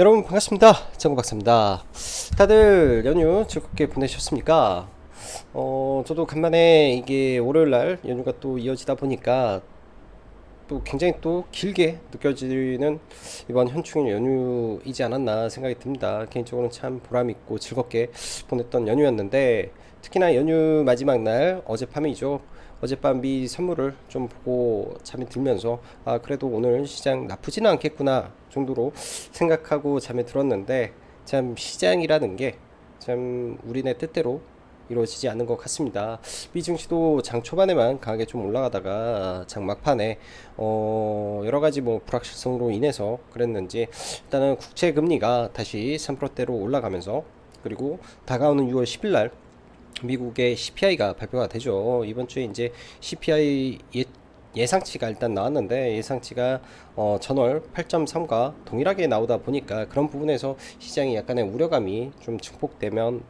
여러분 반갑습니다. 정구 박사입니다. 다들 연휴 즐겁게 보내셨습니까? 어, 저도 간만에 이게 월요일 날 연휴가 또 이어지다 보니까 또 굉장히 또 길게 느껴지는 이번 현충일 연휴이지 않았나 생각이 듭니다. 개인적으로는 참 보람있고 즐겁게 보냈던 연휴였는데 특히나 연휴 마지막 날 어젯밤이죠. 어젯밤 미 선물을 좀 보고 잠이 들면서 아 그래도 오늘 시장 나쁘지는 않겠구나 정도로 생각하고 잠에 들었는데 참 시장이라는 게 참 우리네 뜻대로 이루어지지 않는 것 같습니다. 미 증시도 장 초반에만 강하게 좀 올라가다가 장 막판에 어 여러 가지 뭐 불확실성으로 인해서 그랬는지 일단은 국채 금리가 다시 3%대로 올라가면서 그리고 다가오는 6월 10일 날 미국의 CPI가 발표가 되죠. 이번 주에 이제 CPI 예, 예상치가 일단 나왔는데 예상치가 어, 전월 8.3과 동일하게 나오다 보니까 그런 부분에서 시장이 약간의 우려감이 좀 증폭되면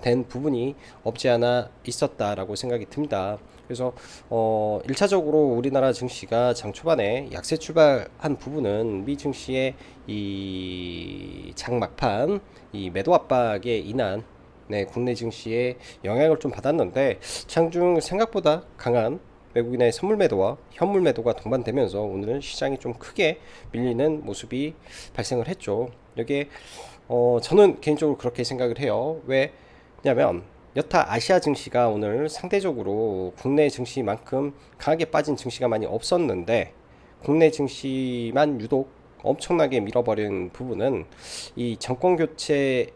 된 부분이 없지 않아 있었다라고 생각이 듭니다. 그래서 어 1차적으로 우리나라 증시가 장 초반에 약세 출발한 부분은 미 증시의 이 장 막판 이 매도 압박에 인한 네, 국내 증시에 영향을 좀 받았는데 장중 생각보다 강한 외국인의 선물 매도와 현물 매도가 동반되면서 오늘 시장이 좀 크게 밀리는 모습이 발생을 했죠. 여기에 어, 저는 개인적으로 그렇게 생각을 해요. 왜냐면 여타 아시아 증시가 오늘 상대적으로 국내 증시만큼 강하게 빠진 증시가 많이 없었는데 국내 증시만 유독 엄청나게 밀어버린 부분은 이 정권 교체에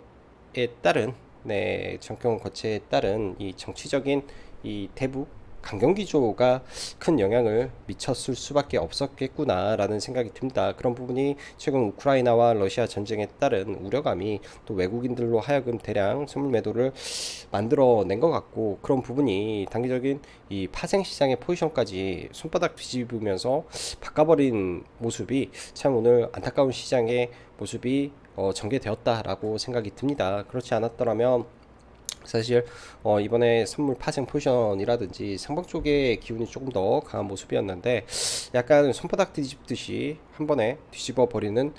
따른 네, 정권 거체에 따른 이 정치적인 이 대북 강경 기조가 큰 영향을 미쳤을 수밖에 없었겠구나라는 생각이 듭니다. 그런 부분이 최근 우크라이나와 러시아 전쟁에 따른 우려감이 또 외국인들로 하여금 대량 선물 매도를 만들어낸 것 같고 그런 부분이 단기적인 이 파생 시장의 포지션까지 손바닥 뒤집으면서 바꿔버린 모습이 참 오늘 안타까운 시장의 모습이 어, 전개되었다라고 생각이 듭니다. 그렇지 않았더라면 사실 어, 이번에 선물 파생 포지션이라든지 상방 쪽의 기운이 조금 더 강한 모습이었는데 약간 손바닥 뒤집듯이 한 번에 뒤집어 버리는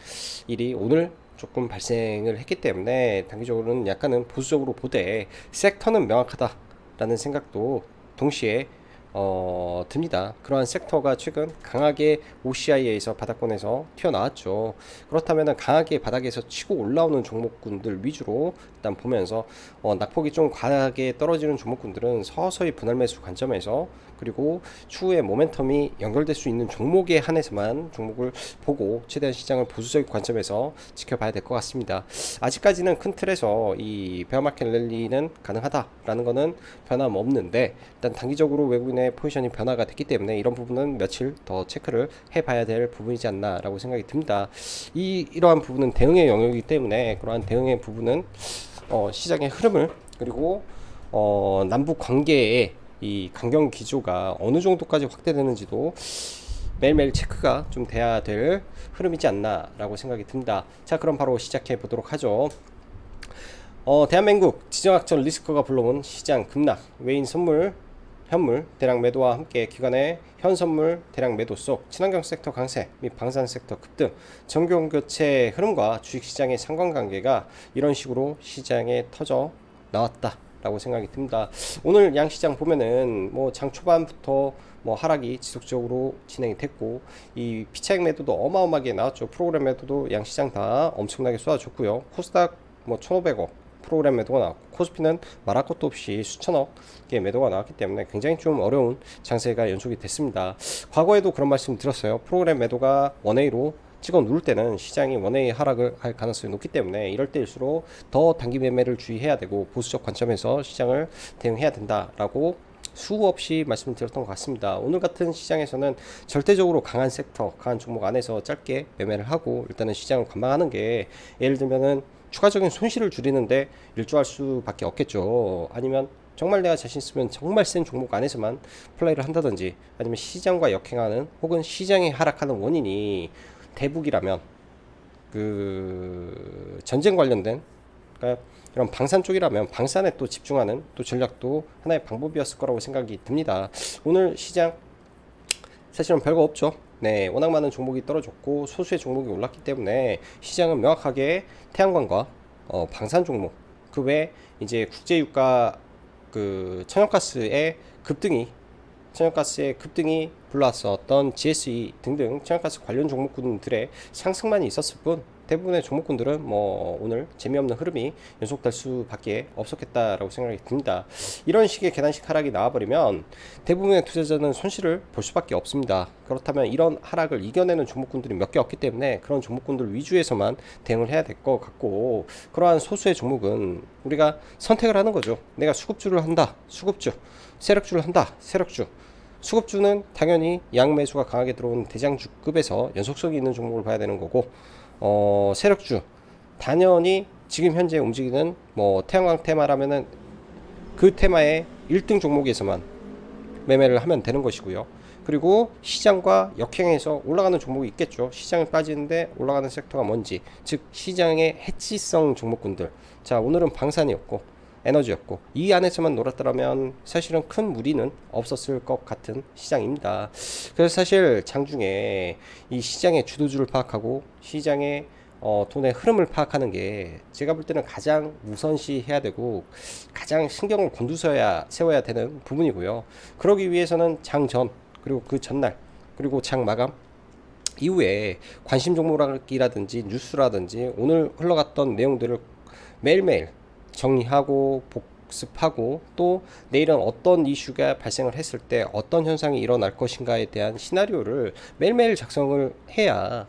일이 오늘 조금 발생을 했기 때문에 단기적으로는 약간은 보수적으로 보되 섹터는 명확하다라는 생각도 동시에 어, 듭니다. 그러한 섹터가 최근 강하게 OCI에서 바닥권에서 튀어나왔죠. 그렇다면 강하게 바닥에서 치고 올라오는 종목군들 위주로 일단 보면서 어, 낙폭이 좀 과하게 떨어지는 종목군들은 서서히 분할 매수 관점에서 그리고 추후에 모멘텀이 연결될 수 있는 종목에 한해서만 종목을 보고 최대한 시장을 보수적 관점에서 지켜봐야 될 것 같습니다. 아직까지는 큰 틀에서 이 베어마켓 랠리는 가능하다라는 것은 변함없는데 일단 단기적으로 외국인의 포지션이 변화가 됐기 때문에 이런 부분은 며칠 더 체크를 해봐야 될 부분이지 않나라고 생각이 듭니다. 이 이러한 부분은 대응의 영역이기 때문에 그러한 대응의 부분은 어, 시장의 흐름을 그리고 어, 남북 관계의 이 강경 기조가 어느 정도까지 확대되는지도 매일매일 체크가 좀 돼야 될 흐름이지 않나라고 생각이 듭니다. 자, 그럼 바로 시작해 보도록 하죠. 어, 대한민국 지정학적 리스크가 불러온 시장 급락, 외인 선물, 현물 대량 매도와 함께 기관의 현 선물 대량 매도 속 친환경 섹터 강세 및 방산 섹터 급등, 정경 교체 흐름과 주식 시장의 상관관계가 이런 식으로 시장에 터져 나왔다. 라고 생각이 듭니다. 오늘 양시장 보면은 뭐 장 초반부터 뭐 하락이 지속적으로 진행이 됐고 이 피차익 매도도 어마어마하게 나왔죠. 프로그램 매도도 양시장 다 엄청나게 쏟아졌고요. 코스닥 뭐 1,500억 프로그램 매도가 나왔고 코스피는 말할 것도 없이 수천억 개 매도가 나왔기 때문에 굉장히 좀 어려운 장세가 연속이 됐습니다. 과거에도 그런 말씀 드렸어요. 프로그램 매도가 원웨이로 찍어 누를 때는 시장이 원웨이 하락을 할 가능성이 높기 때문에 이럴 때일수록 더 단기 매매를 주의해야 되고 보수적 관점에서 시장을 대응해야 된다라고 수고 없이 말씀을 드렸던 것 같습니다. 오늘 같은 시장에서는 절대적으로 강한 섹터, 강한 종목 안에서 짧게 매매를 하고 일단은 시장을 관망하는 게 예를 들면은 추가적인 손실을 줄이는데 일조할 수밖에 없겠죠. 아니면 정말 내가 자신 있으면 정말 센 종목 안에서만 플레이를 한다든지 아니면 시장과 역행하는 혹은 시장이 하락하는 원인이 대북이라면 그 전쟁 관련된 그러니까 이런 방산 쪽이라면 방산에 또 집중하는 또 전략도 하나의 방법이었을 거라고 생각이 듭니다. 오늘 시장 사실은 별거 없죠. 네, 워낙 많은 종목이 떨어졌고 소수의 종목이 올랐기 때문에 시장은 명확하게 태양광과 어, 방산 종목 그 외 이제 국제유가 그 천연가스의 급등이 천연가스의 급등이 불러왔었던 GSE 등등 천연가스 관련 종목군들의 상승만이 있었을 뿐 대부분의 종목군들은 뭐 오늘 재미없는 흐름이 연속될 수밖에 없었겠다라고 생각이 듭니다. 이런 식의 계단식 하락이 나와버리면 대부분의 투자자는 손실을 볼 수밖에 없습니다. 그렇다면 이런 하락을 이겨내는 종목군들이 몇 개 없기 때문에 그런 종목군들 위주에서만 대응을 해야 될 것 같고 그러한 소수의 종목은 우리가 선택을 하는 거죠. 내가 수급주를 한다. 수급주. 세력주를 한다. 세력주. 수급주는 당연히 양매수가 강하게 들어온 대장주급에서 연속성이 있는 종목을 봐야 되는 거고 어, 세력주 당연히 지금 현재 움직이는 뭐 태양광 테마라면은 그 테마의 1등 종목에서만 매매를 하면 되는 것이고요. 그리고 시장과 역행해서 올라가는 종목이 있겠죠. 시장이 빠지는데 올라가는 섹터가 뭔지, 즉 시장의 해치성 종목군들. 자, 오늘은 방산이었고 에너지였고 이 안에서만 놀았더라면 사실은 큰 무리는 없었을 것 같은 시장입니다. 그래서 사실 장중에 이 시장의 주도주를 파악하고 시장의 어, 돈의 흐름을 파악하는 게 제가 볼 때는 가장 우선시 해야 되고 가장 신경을 곤두서야 세워야 되는 부분이고요. 그러기 위해서는 장전 그리고 그 전날 그리고 장 마감 이후에 관심 종목이라든지 뉴스라든지 오늘 흘러갔던 내용들을 매일매일 정리하고 복습하고 또 내일은 어떤 이슈가 발생을 했을 때 어떤 현상이 일어날 것인가에 대한 시나리오를 매일매일 작성을 해야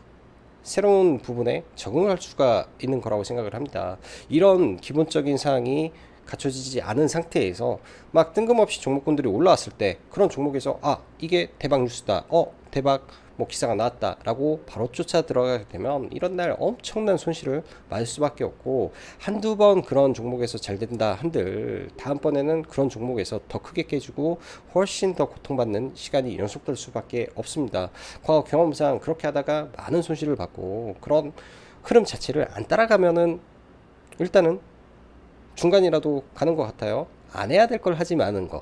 새로운 부분에 적응할 수가 있는 거라고 생각을 합니다. 이런 기본적인 사항이 갖춰지지 않은 상태에서 막 뜬금없이 종목군들이 올라왔을 때 그런 종목에서 아 이게 대박 뉴스다 어 대박 뭐 기사가 나왔다라고 바로 쫓아 들어가게 되면 이런 날 엄청난 손실을 맞을 수밖에 없고 한두 번 그런 종목에서 잘 된다 한들 다음번에는 그런 종목에서 더 크게 깨지고 훨씬 더 고통받는 시간이 연속될 수밖에 없습니다. 과거 경험상 그렇게 하다가 많은 손실을 받고 그런 흐름 자체를 안 따라가면은 일단은 중간이라도 가는 것 같아요. 안 해야 될 걸 하지 마는 거.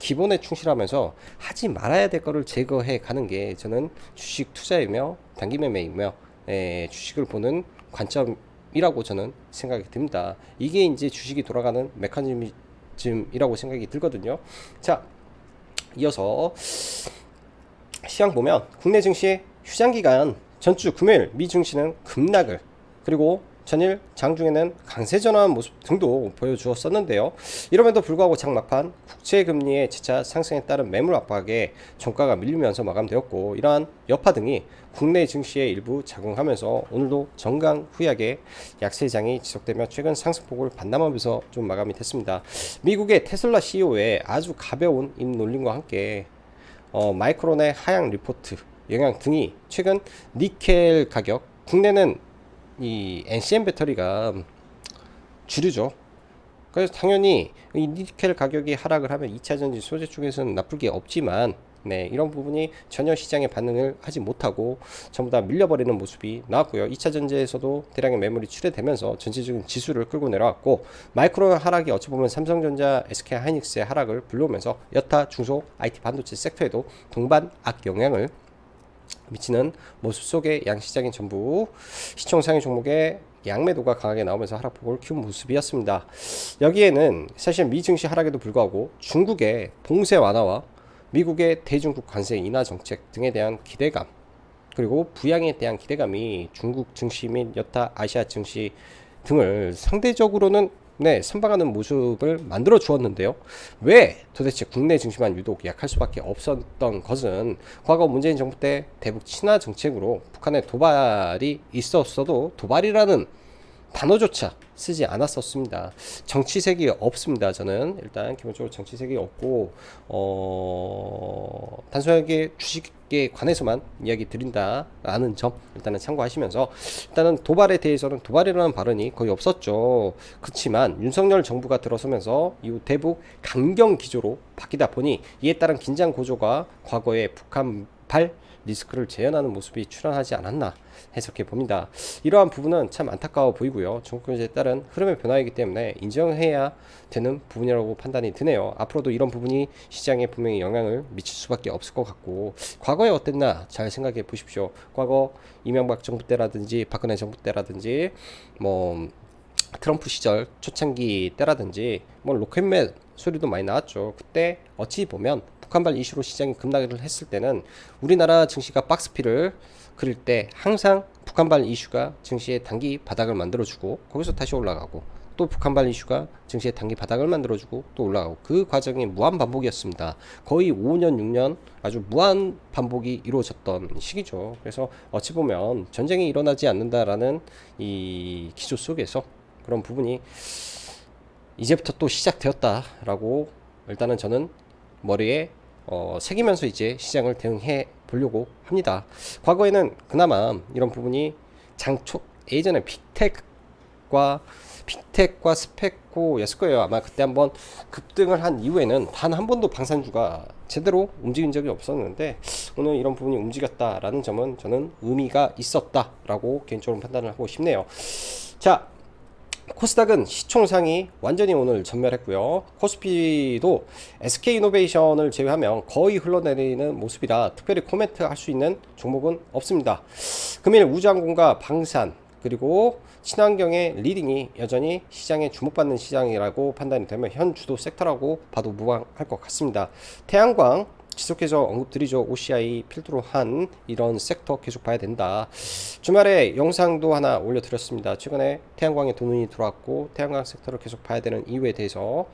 기본에 충실하면서 하지 말아야 될 거를 제거해 가는 게 저는 주식 투자이며 단기 매매이며 에, 주식을 보는 관점이라고 저는 생각이 듭니다. 이게 이제 주식이 돌아가는 메커니즘이라고 생각이 들거든요. 자, 이어서 시장 보면 국내 증시 휴장 기간 전주 금요일 미 증시는 급락을 그리고 전일 장중에는 강세 전환 모습 등도 보여주었었는데요. 이럼에도 불구하고 장 막판 국채 금리의 재차 상승에 따른 매물 압박에 종가가 밀리면서 마감되었고 이러한 여파 등이 국내 증시에 일부 작용하면서 오늘도 정강 후약의 약세장이 지속되며 최근 상승폭을 반납하면서 좀 마감이 됐습니다. 미국의 테슬라 CEO의 아주 가벼운 입 놀림과 함께 어, 마이크론의 하향 리포트 영향 등이 최근 니켈 가격 국내는 이 NCM 배터리가 주류죠. 그래서 당연히 이 니켈 가격이 하락을 하면 2차 전지 소재 쪽에서는 나쁠 게 없지만 네, 이런 부분이 전혀 시장에 반응을 하지 못하고 전부 다 밀려버리는 모습이 나왔고요. 2차 전지에서도 대량의 매물이 출회되면서 전체적인 지수를 끌고 내려왔고 마이크로 하락이 어찌 보면 삼성전자, SK 하이닉스의 하락을 불러오면서 여타 중소 IT 반도체 섹터에도 동반 악 영향을 미치는 모습 속에 양시장인 전부 시총 상위 종목의 양매도가 강하게 나오면서 하락폭을 키운 모습이었습니다. 여기에는 사실 미 증시 하락에도 불구하고 중국의 봉쇄 완화와 미국의 대중국 관세 인하 정책 등에 대한 기대감 그리고 부양에 대한 기대감이 중국 증시 및 여타 아시아 증시 등을 상대적으로는 네, 선방하는 모습을 만들어 주었는데요. 왜 도대체 국내 증시만 유독 약할 수밖에 없었던 것은 과거 문재인 정부 때 대북 친화 정책으로 북한의 도발이 있었어도 도발이라는 단어조차 쓰지 않았었습니다. 정치색이 없습니다. 저는 일단 기본적으로 정치색이 없고 어 단순하게 주식 에 관해서만 이야기 드린다라는 점 일단은 참고하시면서 일단은 도발에 대해서는 도발이라는 발언이 거의 없었죠. 그렇지만 윤석열 정부가 들어서면서 이후 대북 강경 기조로 바뀌다 보니 이에 따른 긴장 고조가 과거의 북한 발 리스크를 재현하는 모습이 출현하지 않았나 해석해 봅니다. 이러한 부분은 참 안타까워 보이고요. 중국 경제에 따른 흐름의 변화이기 때문에 인정해야 되는 부분이라고 판단이 드네요. 앞으로도 이런 부분이 시장에 분명히 영향을 미칠 수밖에 없을 것 같고 과거에 어땠나 잘 생각해 보십시오. 과거 이명박 정부 때라든지 박근혜 정부 때라든지 뭐 트럼프 시절 초창기 때라든지 뭐 로켓맨 소리도 많이 나왔죠. 그때 어찌 보면 북한발 이슈로 시장이 급락을 했을 때는 우리나라 증시가 박스피를 그릴 때 항상 북한발 이슈가 증시의 단기 바닥을 만들어주고 거기서 다시 올라가고 또 북한발 이슈가 증시의 단기 바닥을 만들어주고 또 올라가고 그 과정이 무한 반복이었습니다. 거의 5년, 6년 아주 무한 반복이 이루어졌던 시기죠. 그래서 어찌 보면 전쟁이 일어나지 않는다라는 이 기조 속에서 그런 부분이 이제부터 또 시작되었다라고 일단은 저는 머리에 어, 새기면서 이제 시장을 대응해 보려고 합니다. 과거에는 그나마 이런 부분이 장초 예전에 빅텍과 빅텍과 스펙코였을 거예요. 아마 그때 한번 급등을 한 이후에는 단 한 번도 방산주가 제대로 움직인 적이 없었는데 오늘 이런 부분이 움직였다라는 점은 저는 의미가 있었다라고 개인적으로 판단을 하고 싶네요. 자, 코스닥은 시총상이 완전히 오늘 전멸했고요. 코스피도 SK이노베이션을 제외하면 거의 흘러내리는 모습이라 특별히 코멘트 할 수 있는 종목은 없습니다. 금일 우주항공과 방산 그리고 친환경의 리딩이 여전히 시장에 주목받는 시장이라고 판단이 되면 현 주도 섹터라고 봐도 무방할 것 같습니다. 태양광 지속해서 언급드리죠. OCI 필두로 한 이런 섹터 계속 봐야 된다. 주말에 영상도 하나 올려드렸습니다. 최근에 태양광에 돈이 들어왔고 태양광 섹터를 계속 봐야 되는 이유에 대해서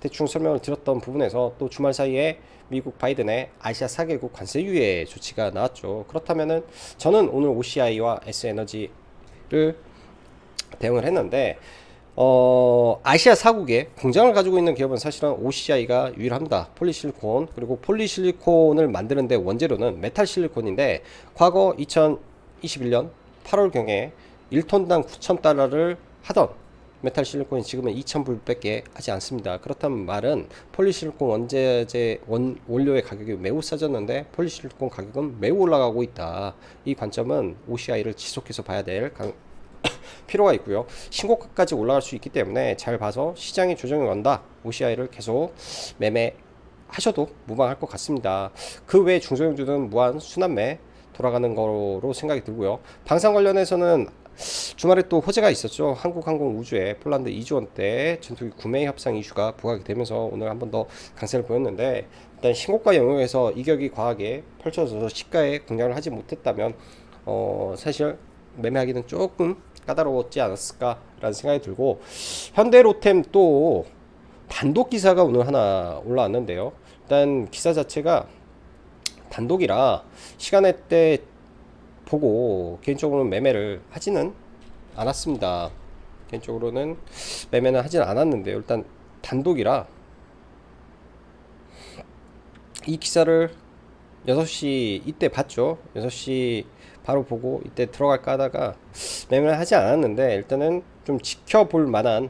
대충 설명을 드렸던 부분에서 또 주말 사이에 미국 바이든의 아시아 4개국 관세 유예 조치가 나왔죠. 그렇다면은 저는 오늘 OCI와 S에너지를 대응을 했는데 어, 아시아 사국에 공장을 가지고 있는 기업은 사실은 OCI가 유일합니다. 폴리실리콘 그리고 폴리실리콘을 만드는데 원재료는 메탈 실리콘인데 과거 2021년 8월경에 1톤당 9,000달러를 하던 메탈 실리콘이 지금은 2,000불밖에 하지 않습니다. 그렇다면 말은 폴리실리콘 원재재 원 원료의 가격이 매우 싸졌는데 폴리실리콘 가격은 매우 올라가고 있다. 이 관점은 OCI를 지속해서 봐야 될 강, 필요가 있고요. 신고가까지 올라갈 수 있기 때문에 잘 봐서 시장이 조정이 온다. OCI를 계속 매매 하셔도 무방할 것 같습니다. 그외 중소형주는 무한 순환매 돌아가는 거로 생각이 들고요. 방산 관련해서는 주말에 또 호재가 있었죠. 한국항공우주에 폴란드 2조 원대 전투기 구매 협상 이슈가 부각이 되면서 오늘 한 번 더 강세를 보였는데 일단 신고가 영역에서 이격이 과하게 펼쳐져서 시가에 공략을 하지 못했다면 어 사실 매매하기는 조금 까다로웠지 않았을까라는 생각이 들고 현대로템 또 단독 기사가 오늘 하나 올라왔는데요. 일단 기사 자체가 단독이라 시간에 때 보고 개인적으로는 매매를 하지는 않았습니다. 개인적으로는 매매는 하진 않았는데요. 일단 단독이라 이 기사를 6시 이때 봤죠. 6시 바로 보고 이때 들어갈까 하다가 매매를 하지 않았는데 일단은 좀 지켜볼 만한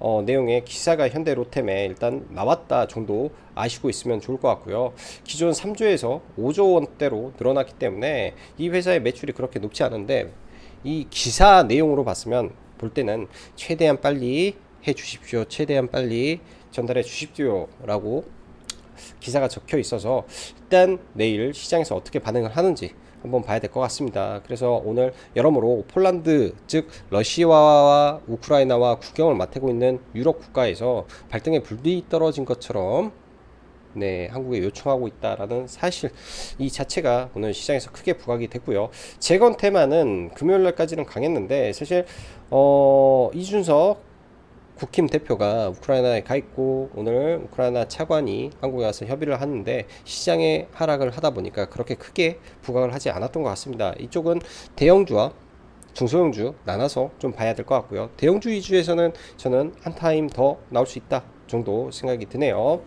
어, 내용의 기사가 현대 로템에 일단 나왔다 정도 아시고 있으면 좋을 것 같고요. 기존 3조에서 5조 원대로 늘어났기 때문에 이 회사의 매출이 그렇게 높지 않은데 이 기사 내용으로 봤으면 볼 때는 최대한 빨리 해 주십시오. 최대한 빨리 전달해 주십시오라고 기사가 적혀 있어서 일단 내일 시장에서 어떻게 반응을 하는지 한번 봐야 될 것 같습니다. 그래서 오늘 여러모로 폴란드 즉 러시아와 우크라이나와 국경을 맞대고 있는 유럽 국가에서 발등에 불이 떨어진 것처럼 네, 한국에 요청하고 있다라는 사실 이 자체가 오늘 시장에서 크게 부각이 됐고요. 재건 테마는 금요일 날까지는 강했는데 사실 어 이준석 국힘 대표가 우크라이나에 가 있고 오늘 우크라이나 차관이 한국에 와서 협의를 하는데 시장의 하락을 하다 보니까 그렇게 크게 부각을 하지 않았던 것 같습니다. 이쪽은 대형주와 중소형주 나눠서 좀 봐야 될 것 같고요. 대형주 위주에서는 저는 한 타임 더 나올 수 있다 정도 생각이 드네요.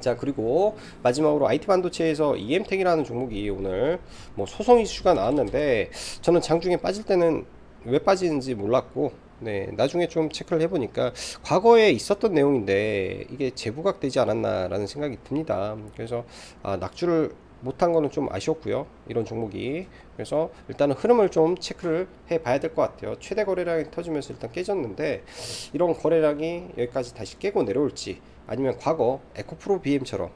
자 그리고 마지막으로 IT 반도체에서 EM텍이라는 종목이 오늘 뭐 소송 이슈가 나왔는데 저는 장중에 빠질 때는 왜 빠지는지 몰랐고 네, 나중에 좀 체크를 해보니까 과거에 있었던 내용인데 이게 재부각되지 않았나라는 생각이 듭니다. 그래서 아, 낙주를 못한 거는 좀 아쉬웠고요. 이런 종목이. 그래서 일단은 흐름을 좀 체크를 해 봐야 될 것 같아요. 최대 거래량이 터지면서 일단 깨졌는데 이런 거래량이 여기까지 다시 깨고 내려올지 아니면 과거 에코프로 BM처럼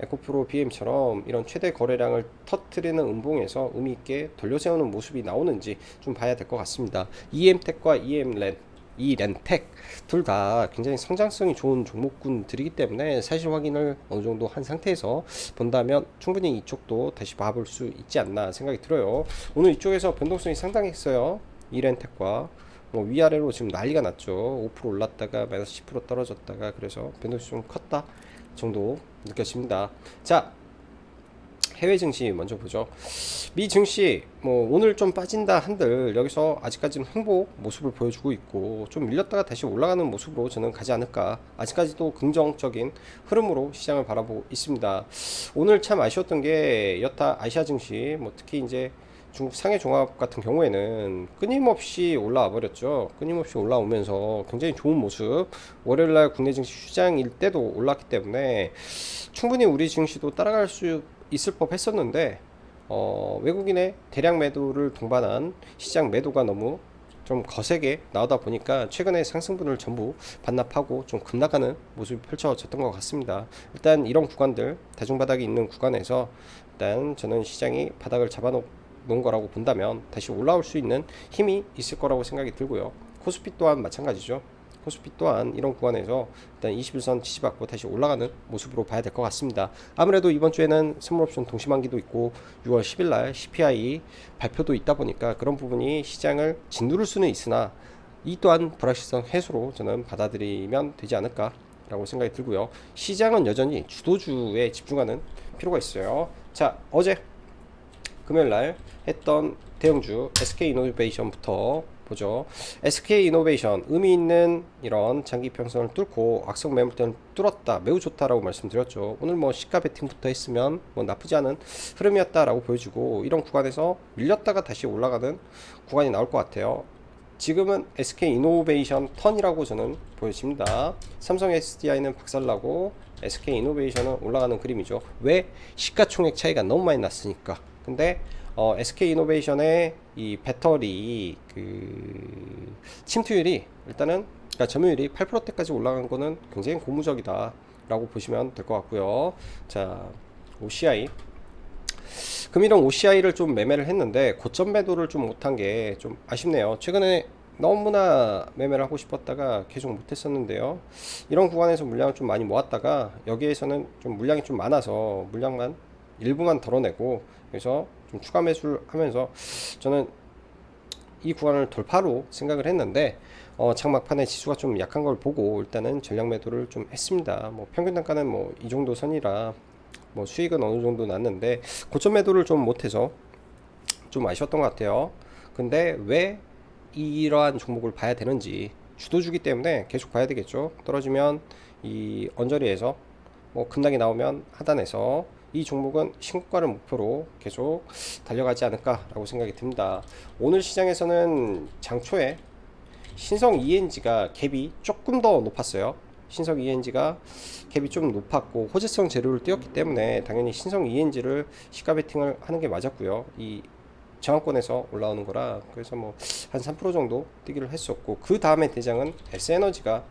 에코프로 BM처럼 이런 최대 거래량을 터트리는 음봉에서 의미 있게 돌려세우는 모습이 나오는지 좀 봐야 될 것 같습니다. EM텍과 EM렌 이 렌텍 둘 다 굉장히 성장성이 좋은 종목군들이기 때문에 사실 확인을 어느 정도 한 상태에서 본다면 충분히 이쪽도 다시 봐볼 수 있지 않나 생각이 들어요. 오늘 이쪽에서 변동성이 상당했어요. 이 렌텍과 뭐 위아래로 지금 난리가 났죠. 5% 올랐다가 마이너스 10% 떨어졌다가 그래서 변동성이 좀 컸다 정도 느껴집니다. 자, 해외 증시 먼저 보죠. 미 증시 뭐 오늘 좀 빠진다 한들 여기서 아직까지는 행복 모습을 보여주고 있고 좀 밀렸다가 다시 올라가는 모습으로 저는 가지 않을까. 아직까지도 긍정적인 흐름으로 시장을 바라보고 있습니다. 오늘 참 아쉬웠던 게 여타 아시아 증시 뭐 특히 이제 중국 상해 종합 같은 경우에는 끊임없이 올라와 버렸죠. 끊임없이 올라오면서 굉장히 좋은 모습. 월요일 날 국내 증시 휴장일 때도 올랐기 때문에 충분히 우리 증시도 따라갈 수 있을 법 했었는데 어, 외국인의 대량 매도를 동반한 시장 매도가 너무 좀 거세게 나오다 보니까 최근에 상승분을 전부 반납하고 좀 급락하는 모습이 펼쳐졌던 것 같습니다. 일단 이런 구간들 대중바닥이 있는 구간에서 일단 저는 시장이 바닥을 잡아놓 은 거라고 본다면 다시 올라올 수 있는 힘이 있을 거라고 생각이 들고요. 코스피 또한 마찬가지죠. 코스피 또한 이런 구간에서 일단 21선 지지받고 다시 올라가는 모습으로 봐야 될 것 같습니다. 아무래도 이번 주에는 선물옵션 동시만기도 있고 6월 10일 날 CPI 발표도 있다 보니까 그런 부분이 시장을 짓누를 수는 있으나 이 또한 불확실성 해소로 저는 받아들이면 되지 않을까라고 생각이 들고요. 시장은 여전히 주도주에 집중하는 필요가 있어요. 자, 어제 금요일 날 했던 대형주 SK 이노베이션부터 보죠. SK 이노베이션 의미 있는 이런 장기 평선을 뚫고 악성 매물대를 뚫었다. 매우 좋다라고 말씀드렸죠. 오늘 뭐 시가 베팅부터 했으면 뭐 나쁘지 않은 흐름이었다라고 보여주고 이런 구간에서 밀렸다가 다시 올라가는 구간이 나올 것 같아요. 지금은 SK 이노베이션 턴이라고 저는 보여집니다. 삼성 SDI는 박살나고 SK 이노베이션은 올라가는 그림이죠. 왜 시가총액 차이가 너무 많이 났으니까. 근데 어, SK 이노베이션의 이 배터리 그 침투율이 일단은 그러니까 점유율이 8%대까지 올라간 거는 굉장히 고무적이다라고 보시면 될 것 같고요. 자, OCI 금이랑 OCI를 좀 매매를 했는데 고점 매도를 좀 못한 게 좀 아쉽네요. 최근에 너무나 매매를 하고 싶었다가 계속 못했었는데요. 이런 구간에서 물량을 좀 많이 모았다가 여기에서는 좀 물량이 좀 많아서 물량만 일부만 덜어내고 그래서 좀 추가 매수를 하면서 저는 이 구간을 돌파로 생각을 했는데 어, 장막판에 지수가 좀 약한 걸 보고 일단은 전량 매도를 좀 했습니다. 뭐 평균 단가는 뭐 이 정도 선이라 뭐 수익은 어느 정도 났는데 고점 매도를 좀 못해서 좀 아쉬웠던 것 같아요. 근데 왜 이러한 종목을 봐야 되는지 주도주기 때문에 계속 봐야 되겠죠. 떨어지면 이 언저리에서 뭐 급락이 나오면 하단에서 이 종목은 신고가를 목표로 계속 달려가지 않을까라고 생각이 듭니다. 오늘 시장에서는 장초에 신성 ENG가 갭이 조금 더 높았어요. 신성 ENG가 갭이 좀 높았고 호재성 재료를 띄웠기 때문에 당연히 신성 ENG를 시가 베팅을 하는 게 맞았고요. 이 저항권에서 올라오는 거라 그래서 뭐 한 3% 정도 뛰기를 했었고 그 다음에 대장은 S에너지가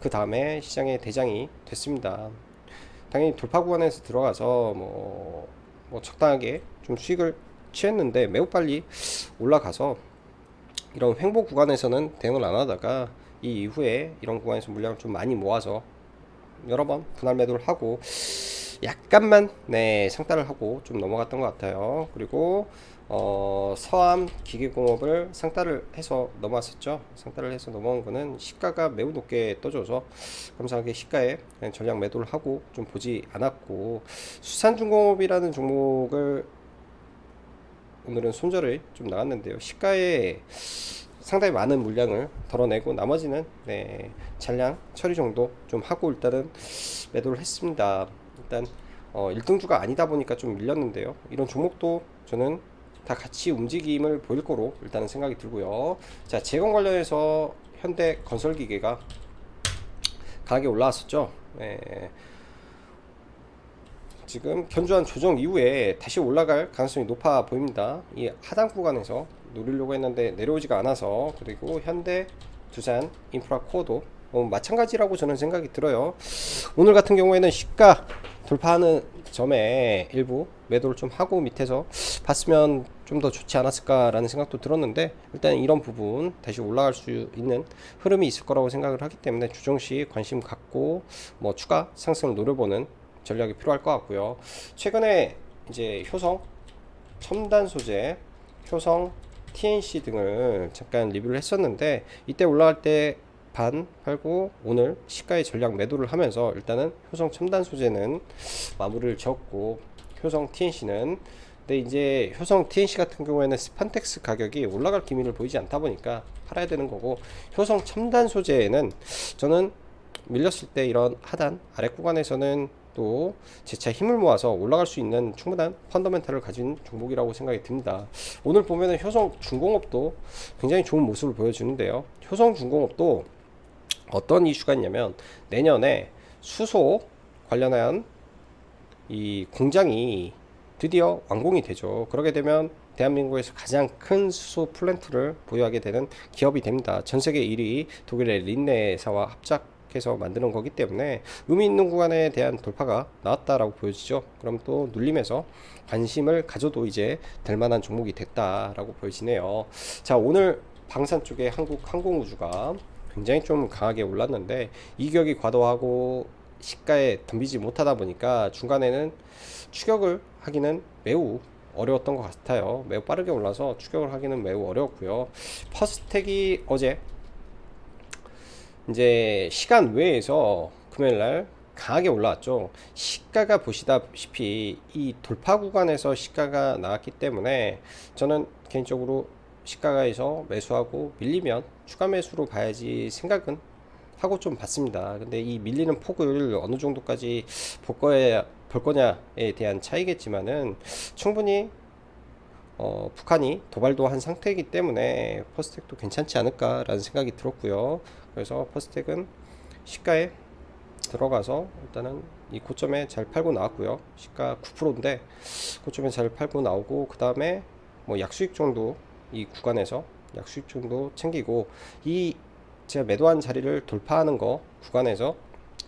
그 다음에 시장의 대장이 됐습니다. 당연히 돌파 구간에서 들어가서 뭐, 뭐 적당하게 좀 수익을 취했는데 매우 빨리 올라가서 이런 횡보 구간에서는 대응을 안 하다가 이 이후에 이런 구간에서 물량을 좀 많이 모아서 여러 번 분할 매도를 하고 약간만 네 상따를 하고 좀 넘어갔던 것 같아요. 그리고 어, 서암 기계공업을 상따를 해서 넘어왔었죠. 상따를 해서 넘어온 거는 시가가 매우 높게 떠줘서 감사하게 시가에 전량 매도를 하고 좀 보지 않았고 수산중공업이라는 종목을 오늘은 손절을 좀 나왔는데요. 시가에 상당히 많은 물량을 덜어내고 나머지는 네, 잔량 처리 정도 좀 하고 일단은 매도를 했습니다. 일단 어, 1등주가 아니다 보니까 좀 밀렸는데요. 이런 종목도 저는 다 같이 움직임을 보일 거로 일단은 생각이 들고요. 자, 재건 관련해서 현대 건설 기계가 가격이 올라왔었죠. 네. 지금 견조한 조정 이후에 다시 올라갈 가능성이 높아 보입니다. 이 하단 구간에서 노리려고 했는데 내려오지가 않아서 그리고 현대, 두산, 인프라 코어도 어, 마찬가지라고 저는 생각이 들어요. 오늘 같은 경우에는 시가 돌파하는 점에 일부 매도를 좀 하고 밑에서 봤으면 좀 더 좋지 않았을까라는 생각도 들었는데 일단 이런 부분 다시 올라갈 수 있는 흐름이 있을 거라고 생각을 하기 때문에 주정시 관심 갖고 뭐 추가 상승을 노려보는 전략이 필요할 것 같고요. 최근에 이제 효성, 첨단 소재, 효성, TNC 등을 잠깐 리뷰를 했었는데 이때 올라갈 때 반 팔고 오늘 시가의 전략 매도를 하면서 일단은 효성 첨단 소재는 마무리를 지었고 효성 TNC는 근데 이제 효성 TNC 같은 경우에는 스판텍스 가격이 올라갈 기미를 보이지 않다 보니까 팔아야 되는 거고 효성 첨단 소재에는 저는 밀렸을 때 이런 하단 아래 구간에서는 또 재차 힘을 모아서 올라갈 수 있는 충분한 펀더멘탈을 가진 종목이라고 생각이 듭니다. 오늘 보면은 효성 중공업도 굉장히 좋은 모습을 보여주는데요. 효성 중공업도 어떤 이슈가 있냐면 내년에 수소 관련한 이 공장이 드디어 완공이 되죠. 그러게 되면 대한민국에서 가장 큰 수소 플랜트를 보유하게 되는 기업이 됩니다. 전 세계 1위 독일의 린네사와 합작해서 만드는 거기 때문에 의미 있는 구간에 대한 돌파가 나왔다라고 보여지죠. 그럼 또 눌림에서 관심을 가져도 이제 될 만한 종목이 됐다라고 보여지네요. 자, 오늘 방산 쪽에 한국 항공우주가 굉장히 좀 강하게 올랐는데 이격이 과도하고 시가에 덤비지 못하다 보니까 중간에는 추격을 하기는 매우 어려웠던 것 같아요. 매우 빠르게 올라서 추격을 하기는 매우 어려웠고요. 퍼스텍이 어제 이제 시간 외에서 금요일 날 강하게 올라왔죠. 시가가 보시다시피 이 돌파 구간에서 시가가 나왔기 때문에 저는 개인적으로 시가가에서 매수하고 밀리면 추가 매수로 봐야지 생각은 하고 좀 봤습니다. 근데 이 밀리는 폭을 어느 정도까지 볼 거야 볼 거냐에 대한 차이겠지만은 충분히 어, 북한이 도발도 한 상태이기 때문에 퍼스텍도 괜찮지 않을까라는 생각이 들었고요. 그래서 퍼스텍은 시가에 들어가서 일단은 이 고점에 잘 팔고 나왔고요. 시가 9%인데 고점에 잘 팔고 나오고 그 다음에 뭐 약수익 정도 이 구간에서 약 수익 정도 챙기고 이 제가 매도한 자리를 돌파하는 거 구간에서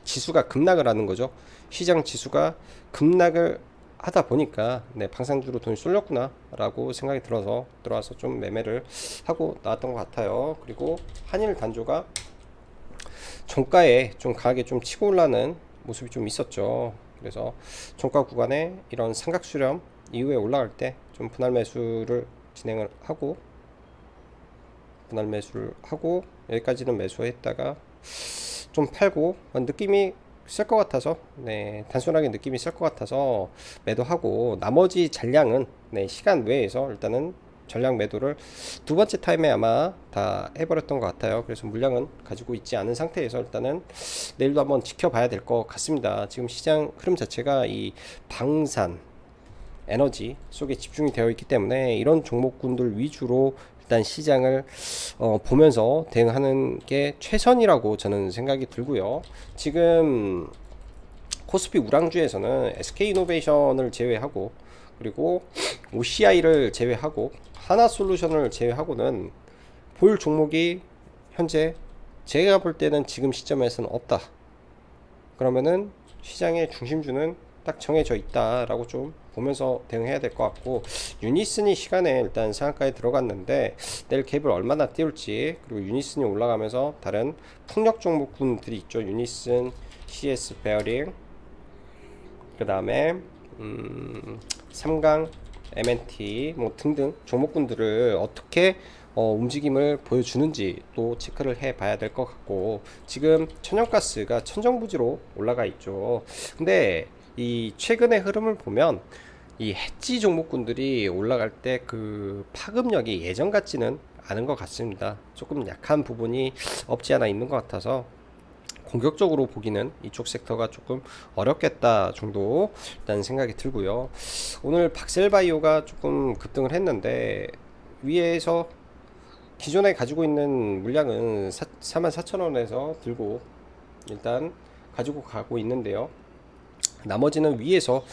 지수가 급락을 하는 거죠. 시장 지수가 급락을 하다 보니까 네, 방산주로 돈이 쏠렸구나라고 생각이 들어서 들어와서 좀 매매를 하고 나왔던 것 같아요. 그리고 한일 단조가 종가에 좀 강하게 좀 치고 올라는 모습이 좀 있었죠. 그래서 종가 구간에 이런 삼각 수렴 이후에 올라갈 때 좀 분할 매수를 진행을 하고 분할 매수를 하고 여기까지는 매수했다가 좀 팔고 느낌이 셀것 같아서 네 단순하게 느낌이 셀것 같아서 매도하고 나머지 잔량은 네 시간 외에서 일단은 전량 매도를 두 번째 타임에 아마 다 해버렸던 것 같아요. 그래서 물량은 가지고 있지 않은 상태에서 일단은 내일도 한번 지켜봐야 될 것 같습니다. 지금 시장 흐름 자체가 이 방산 에너지 속에 집중이 되어 있기 때문에 이런 종목군들 위주로 일단 시장을 어, 보면서 대응하는 게 최선이라고 저는 생각이 들고요. 지금 코스피 우량주에서는 SK이노베이션을 제외하고 그리고 OCI를 제외하고 하나솔루션을 제외하고는 볼 종목이 현재 제가 볼 때는 지금 시점에서는 없다. 그러면은 시장의 중심주는 딱 정해져 있다라고 좀 보면서 대응해야 될 것 같고 유니슨이 시간에 일단 상한가에 들어갔는데 내일 갭을 얼마나 띄울지 그리고 유니슨이 올라가면서 다른 풍력 종목군들이 있죠. 유니슨, CS 베어링 그 다음에 음, 삼강, MNT 뭐 등등 종목군들을 어떻게 어, 움직임을 보여주는지 또 체크를 해 봐야 될 것 같고 지금 천연가스가 천정부지로 올라가 있죠. 근데 이 최근의 흐름을 보면 이 해지 종목군들이 올라갈 때 그 파급력이 예전 같지는 않은 것 같습니다. 조금 약한 부분이 없지 않아 있는 것 같아서 공격적으로 보기는 이쪽 섹터가 조금 어렵겠다 정도 일단 생각이 들고요. 오늘 박셀바이오가 조금 급등을 했는데 위에서 기존에 가지고 있는 물량은 44,000원에서 들고 일단 가지고 가고 있는데요. 나머지는 위에서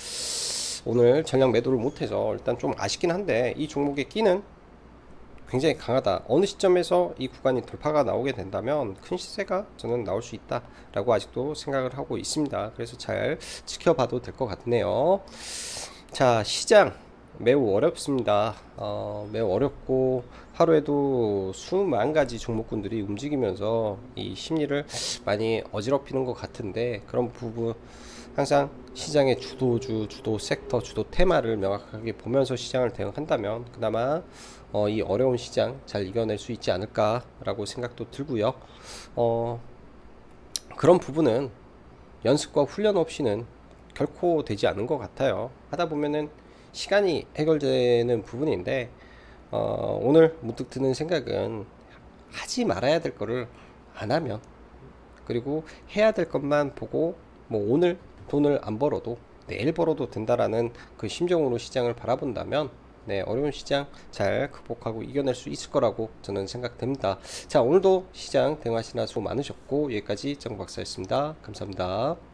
오늘 전량 매도를 못해서 일단 좀 아쉽긴 한데 이 종목의 끼는 굉장히 강하다. 어느 시점에서 이 구간이 돌파가 나오게 된다면 큰 시세가 저는 나올 수 있다라고 아직도 생각을 하고 있습니다. 그래서 잘 지켜봐도 될 것 같네요. 자, 시장 매우 어렵습니다. 어, 매우 어렵고 하루에도 수만 가지 종목군들이 움직이면서 이 심리를 많이 어지럽히는 것 같은데 그런 부분 항상 시장의 주도주, 주도 섹터, 주도 테마를 명확하게 보면서 시장을 대응한다면 그나마 어, 이 어려운 시장 잘 이겨낼 수 있지 않을까라고 생각도 들고요. 어, 그런 부분은 연습과 훈련 없이는 결코 되지 않는 것 같아요. 하다 보면은 시간이 해결되는 부분인데 어, 오늘 문득 드는 생각은 하지 말아야 될 거를 안 하면 그리고 해야 될 것만 보고 뭐 오늘 돈을 안 벌어도 내일 벌어도 된다라는 그 심정으로 시장을 바라본다면 네, 어려운 시장 잘 극복하고 이겨낼 수 있을 거라고 저는 생각됩니다. 자, 오늘도 시장 대응하시나 수고 많으셨고 여기까지 정 박사였습니다. 감사합니다.